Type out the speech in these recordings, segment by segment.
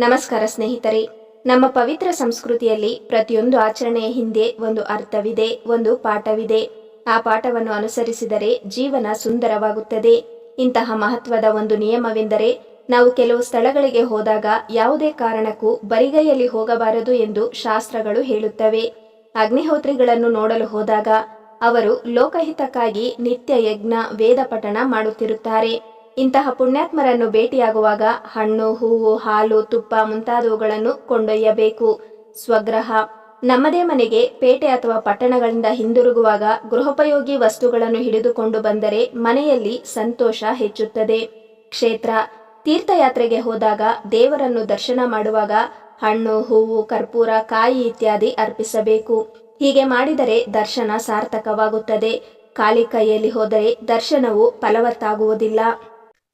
ನಮಸ್ಕಾರ ಸ್ನೇಹಿತರೆ. ನಮ್ಮ ಪವಿತ್ರ ಸಂಸ್ಕೃತಿಯಲ್ಲಿ ಪ್ರತಿಯೊಂದು ಆಚರಣೆಯ ಹಿಂದೆ ಒಂದು ಅರ್ಥವಿದೆ, ಒಂದು ಪಾಠವಿದೆ. ಆ ಪಾಠವನ್ನು ಅನುಸರಿಸಿದರೆ ಜೀವನ ಸುಂದರವಾಗುತ್ತದೆ. ಇಂತಹ ಮಹತ್ವದ ಒಂದು ನಿಯಮವೆಂದರೆ ನಾವು ಕೆಲವು ಸ್ಥಳಗಳಿಗೆ ಹೋದಾಗ ಯಾವುದೇ ಕಾರಣಕ್ಕೂ ಬರಿಗೈಯಲ್ಲಿ ಹೋಗಬಾರದು ಎಂದು ಶಾಸ್ತ್ರಗಳು ಹೇಳುತ್ತವೆ. ಅಗ್ನಿಹೋತ್ರಿಗಳನ್ನು ನೋಡಲು ಹೋದಾಗ ಅವರು ಲೋಕಹಿತಕ್ಕಾಗಿ ನಿತ್ಯ ಯಜ್ಞ ವೇದ ಪಠಣ ಮಾಡುತ್ತಿರುತ್ತಾರೆ. ಇಂತಹ ಪುಣ್ಯಾತ್ಮರನ್ನು ಭೇಟಿಯಾಗುವಾಗ ಹಣ್ಣು, ಹೂವು, ಹಾಲು, ತುಪ್ಪ ಮುಂತಾದವುಗಳನ್ನು ಕೊಂಡೊಯ್ಯಬೇಕು. ಸ್ವಗ್ರಹ, ನಮ್ಮದೇ ಮನೆಗೆ ಪೇಟೆ ಅಥವಾ ಪಟ್ಟಣಗಳಿಂದ ಹಿಂದಿರುಗುವಾಗ ಗೃಹೋಪಯೋಗಿ ವಸ್ತುಗಳನ್ನು ಹಿಡಿದುಕೊಂಡು ಬಂದರೆ ಮನೆಯಲ್ಲಿ ಸಂತೋಷ ಹೆಚ್ಚುತ್ತದೆ. ಕ್ಷೇತ್ರ, ತೀರ್ಥಯಾತ್ರೆಗೆ ಹೋದಾಗ ದೇವರನ್ನು ದರ್ಶನ ಮಾಡುವಾಗ ಹಣ್ಣು, ಹೂವು, ಕರ್ಪೂರ, ಕಾಯಿ ಇತ್ಯಾದಿ ಅರ್ಪಿಸಬೇಕು. ಹೀಗೆ ಮಾಡಿದರೆ ದರ್ಶನ ಸಾರ್ಥಕವಾಗುತ್ತದೆ. ಖಾಲಿ ಕೈಯಲ್ಲಿ ಹೋದರೆ ದರ್ಶನವು ಫಲವತ್ತಾಗುವುದಿಲ್ಲ.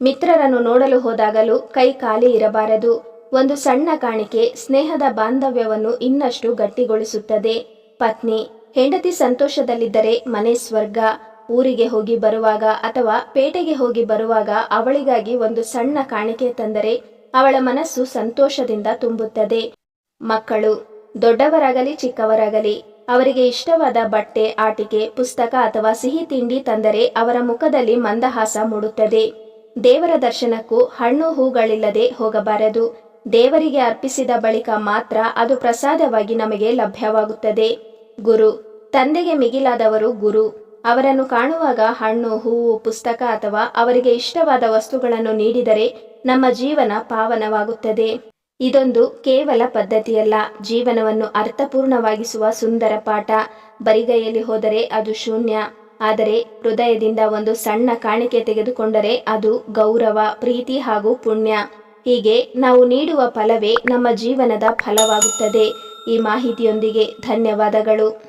ಮಿತ್ರರನ್ನು ನೋಡಲು ಹೋದಾಗಲೂ ಕೈ ಖಾಲಿ ಇರಬಾರದು. ಒಂದು ಸಣ್ಣ ಕಾಣಿಕೆ ಸ್ನೇಹದ ಬಾಂಧವ್ಯವನ್ನು ಇನ್ನಷ್ಟು ಗಟ್ಟಿಗೊಳಿಸುತ್ತದೆ. ಪತ್ನಿ, ಹೆಂಡತಿ ಸಂತೋಷದಲ್ಲಿದ್ದರೆ ಮನೆ ಸ್ವರ್ಗ, ಊರಿಗೆ ಹೋಗಿ ಬರುವಾಗ ಅಥವಾ ಪೇಟೆಗೆ ಹೋಗಿ ಬರುವಾಗ ಅವಳಿಗಾಗಿ ಒಂದು ಸಣ್ಣ ಕಾಣಿಕೆ ತಂದರೆ ಅವಳ ಮನಸ್ಸು ಸಂತೋಷದಿಂದ ತುಂಬುತ್ತದೆ. ಮಕ್ಕಳು, ದೊಡ್ಡವರಾಗಲಿ ಚಿಕ್ಕವರಾಗಲಿ, ಅವರಿಗೆ ಇಷ್ಟವಾದ ಬಟ್ಟೆ, ಆಟಿಕೆ, ಪುಸ್ತಕ ಅಥವಾ ಸಿಹಿ ತಿಂಡಿ ತಂದರೆ ಅವರ ಮುಖದಲ್ಲಿ ಮಂದಹಾಸ ಮೂಡುತ್ತದೆ. ದೇವರ ದರ್ಶನಕ್ಕೂ ಹಣ್ಣು ಹೂಗಳಿಲ್ಲದೆ ಹೋಗಬಾರದು. ದೇವರಿಗೆ ಅರ್ಪಿಸಿದ ಬಳಿಕ ಮಾತ್ರ ಅದು ಪ್ರಸಾದವಾಗಿ ನಮಗೆ ಲಭ್ಯವಾಗುತ್ತದೆ. ಗುರು, ತಂದೆಗೆ ಮಿಗಿಲಾದವರು ಗುರು. ಅವರನ್ನು ಕಾಣುವಾಗ ಹಣ್ಣು, ಹೂವು, ಪುಸ್ತಕ ಅಥವಾ ಅವರಿಗೆ ಇಷ್ಟವಾದ ವಸ್ತುಗಳನ್ನು ನೀಡಿದರೆ ನಮ್ಮ ಜೀವನ ಪಾವನವಾಗುತ್ತದೆ. ಇದೊಂದು ಕೇವಲ ಪದ್ಧತಿಯಲ್ಲ, ಜೀವನವನ್ನು ಅರ್ಥಪೂರ್ಣವಾಗಿಸುವ ಸುಂದರ ಪಾಠ. ಬರಿಗೈಯಲ್ಲಿ ಹೋದರೆ ಅದು ಶೂನ್ಯ. ಆದರೆ ಹೃದಯದಿಂದ ಒಂದು ಸಣ್ಣ ಕಾಣಿಕೆ ತೆಗೆದುಕೊಂಡರೆ ಅದು ಗೌರವ, ಪ್ರೀತಿ ಹಾಗೂ ಪುಣ್ಯ. ಹೀಗೆ ನಾವು ನೀಡುವ ಫಲವೇ ನಮ್ಮ ಜೀವನದ ಫಲವಾಗುತ್ತದೆ. ಈ ಮಾಹಿತಿಯೊಂದಿಗೆ ಧನ್ಯವಾದಗಳು.